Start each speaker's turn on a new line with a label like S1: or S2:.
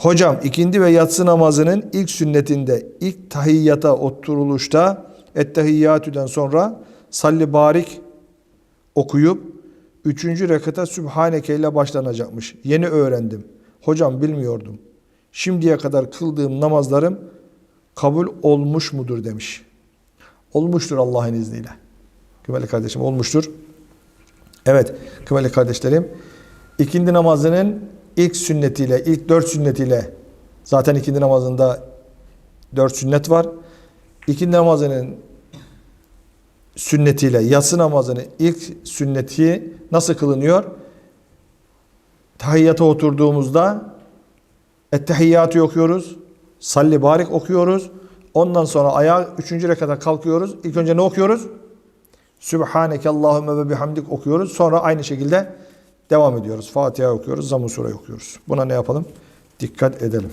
S1: Hocam ikindi ve yatsı namazının ilk sünnetinde ilk tahiyyata oturuluşta ettehiyyatüden sonra salli barik okuyup üçüncü rekata Sübhaneke ile başlanacakmış. Yeni öğrendim. Hocam bilmiyordum. Şimdiye kadar kıldığım namazlarım kabul olmuş mudur demiş. Olmuştur Allah'ın izniyle. Kıymetli kardeşim olmuştur. Evet kıymetli kardeşlerim. ikindi namazının ilk sünnetiyle, ilk dört sünnetiyle zaten ikindi namazında dört sünnet var. İkindi namazının sünnetiyle yatsı namazının ilk sünneti nasıl kılınıyor? Tahiyyata oturduğumuzda Ettehiyyatı okuyoruz. Salli barik okuyoruz. Ondan sonra ayağa üçüncü rekata kalkıyoruz. İlk önce ne okuyoruz? Sübhaneke Allahümme ve bihamdik okuyoruz. Sonra aynı şekilde devam ediyoruz. Fatiha okuyoruz. Zamm-ı Sure okuyoruz. Buna ne yapalım? Dikkat edelim.